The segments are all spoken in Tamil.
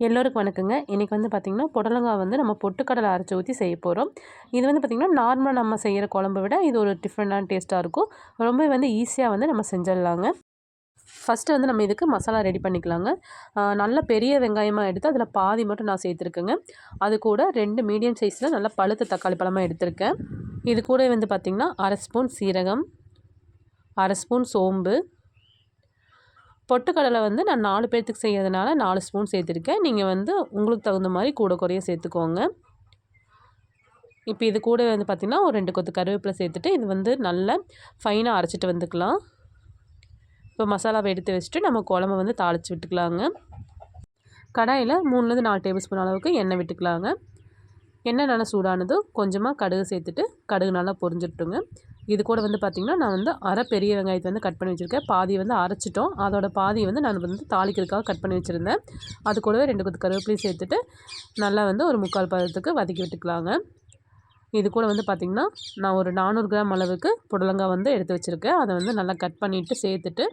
எல்லோருக்கும் வணக்கங்க. இன்றைக்கி வந்து பார்த்திங்கன்னா புடலங்காய் வந்து நம்ம பொட்டுக்கடலை அரைச்சி ஊற்றி செய்ய போகிறோம் இது வந்து பார்த்திங்கன்னா நார்மலாக நம்ம செய்கிற குழம்பு விட இது ஒரு டிஃப்ரெண்டான டேஸ்ட்டாக இருக்கும். ரொம்ப வந்து ஈஸியாக வந்து நம்ம செஞ்சிடலாங்க. ஃபஸ்ட்டு வந்து நம்ம இதுக்கு மசாலா ரெடி பண்ணிக்கலாங்க. நல்ல பெரிய வெங்காயமாக எடுத்து அதில் பாதி மட்டும் நான் சேர்த்துருக்கேங்க. அது கூட ரெண்டு மீடியம் சைஸில் நல்லா பழுத்த தக்காளி பழமாக எடுத்திருக்கேன். இது கூட வந்து பார்த்திங்கன்னா அரை ஸ்பூன் சீரகம் அரை ஸ்பூன் சோம்பு பொட்டுக்கடலை வந்து நான் நாலு பேர்த்துக்கு செய்கிறதுனால நாலு ஸ்பூன் சேர்த்துருக்கேன். நீங்கள் வந்து உங்களுக்கு தகுந்த மாதிரி கூட குறைய சேர்த்துக்கோங்க. இப்போ இது கூட வந்து பார்த்திங்கன்னா ஒரு ரெண்டு கொத்து கருவேப்பிலை சேர்த்துட்டு இது வந்து நல்லா ஃபைனாக அரைச்சிட்டு வந்துக்கலாம். இப்போ மசாலாவை எடுத்து வச்சுட்டு நம்ம குழம்பு வந்து தாளித்து விட்டுக்கலாங்க. கடாயில் மூணுலேருந்து நாலு டேபிள் ஸ்பூன் அளவுக்கு எண்ணெய் விட்டுக்கலாங்க. எண்ணெய் நல்லா சூடானதும் கொஞ்சமாக கடுகு சேர்த்துட்டு கடுகு நல்லா பொரிஞ்சிட்டுங்க இது கூட வந்து பார்த்திங்கன்னா நான் வந்து அரை பெரிய வெங்காயத்தை வந்து கட் பண்ணி வச்சுருக்கேன். பாதி வந்து அரைச்சிட்டோம். அதோட பாதி வந்து நான் வந்து தாளிக்கிறதுக்காக கட் பண்ணி வச்சுருந்தேன். அது கூடவே ரெண்டு கொத்து கருவேப்பிலையும் சேர்த்துட்டு நல்லா வந்து ஒரு முக்கால் பதத்துக்கு வதக்கி விட்டுக்கலாங்க. இது கூட வந்து பார்த்திங்கன்னா நான் ஒரு நானூறு கிராம் அளவுக்கு புடலங்காய் வந்து எடுத்து வச்சுருக்கேன். அதை வந்து நல்லா கட் பண்ணிவிட்டு சேர்த்துட்டு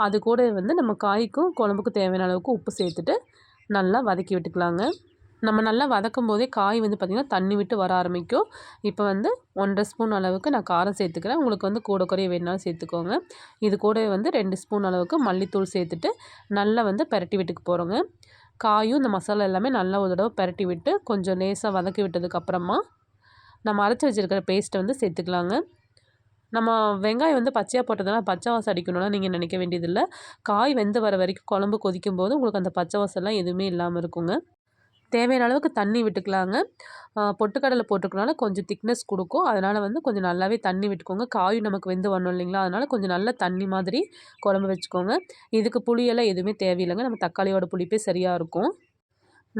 அது கூட வந்து நம்ம காய்க்கும் குழம்புக்கும் தேவையான அளவுக்கு உப்பு சேர்த்துட்டு நல்லா வதக்கி விட்டுக்கலாங்க. நம்ம நல்லா வதக்கும் போதே காய் வந்து பார்த்திங்கன்னா தண்ணி விட்டு வர ஆரம்பிக்கும். இப்போ வந்து ஒன்றரை ஸ்பூன் அளவுக்கு நான் காரம் சேர்த்துக்கிறேன். உங்களுக்கு வந்து கூட குறைய வேணாலும் சேர்த்துக்கோங்க. இது கூட வந்து ரெண்டு ஸ்பூன் அளவுக்கு மல்லித்தூள் சேர்த்துட்டு நல்லா வந்து பரட்டி விட்டுக்கு போகிறோங்க காயும் இந்த மசாலா எல்லாமே நல்லா ஒரு தடவை பரட்டி விட்டு கொஞ்சம் லேசாக வதக்கி விட்டதுக்கப்புறமா நம்ம அரைச்சி வச்சுருக்கிற பேஸ்ட்டை வந்து சேர்த்துக்கலாங்க. நம்ம வெங்காயம் வந்து பச்சையாக போட்டதுனால பச்சை வாசம் அடிக்கணும்னா நீங்கள் நினைக்க வேண்டியதில்லை. காய் வெந்து வர வரைக்கும் குழம்பு கொதிக்கும் போது உங்களுக்கு அந்த பச்சை வாசம்லாம் எதுவுமே இல்லாமல் இருக்குங்க. தேவையான அளவுக்கு தண்ணி விட்டுக்கலாங்க. பொட்டுக்கடலை போட்டுக்கனால கொஞ்சம் திக்னஸ் கொடுக்கும். அதனால் வந்து கொஞ்சம் நல்லாவே தண்ணி விட்டுக்கோங்க. காயும் நமக்கு வெந்து வரணும் இல்லைங்களா? அதனால் கொஞ்சம் நல்ல தண்ணி மாதிரி குழம்பு வச்சுக்கோங்க. இதுக்கு புளியெல்லாம் எதுவுமே தேவையில்லைங்க. நம்ம தக்காளியோட புளிப்பே சரியாக இருக்கும்.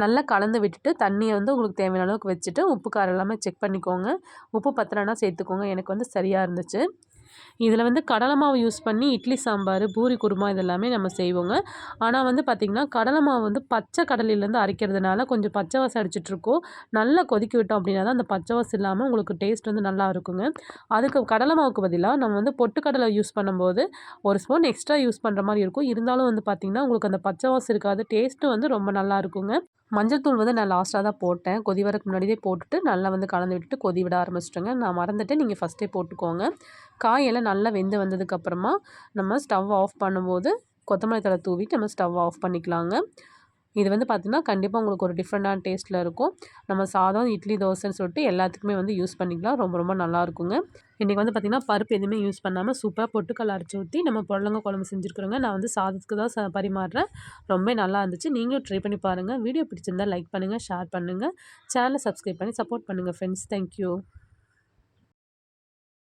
நல்லா கலந்து விட்டுட்டு தண்ணியை வந்து உங்களுக்கு தேவையான அளவுக்கு வச்சுட்டு உப்பு காரம் எல்லாமே செக் பண்ணிக்கோங்க. உப்பு பத்திரம்னா சேர்த்துக்கோங்க. எனக்கு வந்து சரியாக இருந்துச்சு. இதில் வந்து கடலை மாவு யூஸ் பண்ணி இட்லி சாம்பார் பூரி குருமா இதெல்லாமே நம்ம செய்வோங்க. ஆனால் வந்து பார்த்திங்கன்னா கடலை மாவு வந்து பச்சை கடலையிலேருந்து அரைக்கிறதுனால கொஞ்சம் பச்சை வாசம் அடிச்சிட்ருக்கோம். நல்லா கொதிக்க விட்டோம் அப்படின்னா தான் அந்த பச்சை வாசம் இல்லாமல் உங்களுக்கு டேஸ்ட் வந்து நல்லா இருக்குங்க. அதுக்கு கடலை மாவுக்கு பதிலாக நம்ம வந்து பொட்டுக்கடலை யூஸ் பண்ணும்போது ஒரு ஸ்பூன் எக்ஸ்ட்ரா யூஸ் பண்ணுற மாதிரி இருக்கும். இருந்தாலும் வந்து பார்த்திங்கன்னா உங்களுக்கு அந்த பச்சை வாசம் இருக்காது. டேஸ்ட்டும் வந்து ரொம்ப நல்லா இருக்குங்க. மஞ்சள் தூள் வந்து நான் லாஸ்ட்டாக தான் போட்டேன். கொதி வரக்கு முன்னாடியே போட்டுட்டு நல்லா வந்து கலந்து விட்டுட்டு கொதி விட ஆரம்பிச்சிட்டோங்க. நான் மறந்துட்டு நீங்கள் ஃபஸ்ட்டே போட்டுக்கோங்க. காயெல்லாம் நல்லா வெந்து வந்ததுக்கப்புறமா நம்ம ஸ்டவ் ஆஃப் பண்ணும்போது கொத்தமல்லி தலை தூவிட்டு நம்ம ஸ்டவ் ஆஃப் பண்ணிக்கலாங்க. இது வந்து பார்த்திங்கன்னா கண்டிப்பாக உங்களுக்கு ஒரு டிஃப்ரெண்ட்டான டேஸ்ட்டில் இருக்கும். நம்ம சாதம் இட்லி தோசைன்னு சொல்லிட்டு எல்லாத்துக்குமே வந்து யூஸ் பண்ணிக்கலாம். ரொம்ப ரொம்ப நல்லாயிருக்குங்க இன்றைக்கி வந்து பார்த்திங்கன்னா பருப்பு எதுவுமே யூஸ் பண்ணாமல் சூப்பராக பொட்டுக்கல் அரைச்சி ஊற்றி நம்ம புடலங்க குழம்பு செஞ்சுருக்குறோங்க. நான் வந்து சாதத்துக்கு தான் ச பரிமாறுறேன். ரொம்ப நல்லா இருந்துச்சு. நீங்களும் ட்ரை பண்ணி பாருங்கள் வீடியோ பிடிச்சிருந்தால் லைக் பண்ணுங்கள் ஷேர் பண்ணுங்கள் சேனலை சப்ஸ்கிரைப் பண்ணி சப்போர்ட் பண்ணுங்கள் ஃப்ரெண்ட்ஸ் தேங்க்யூ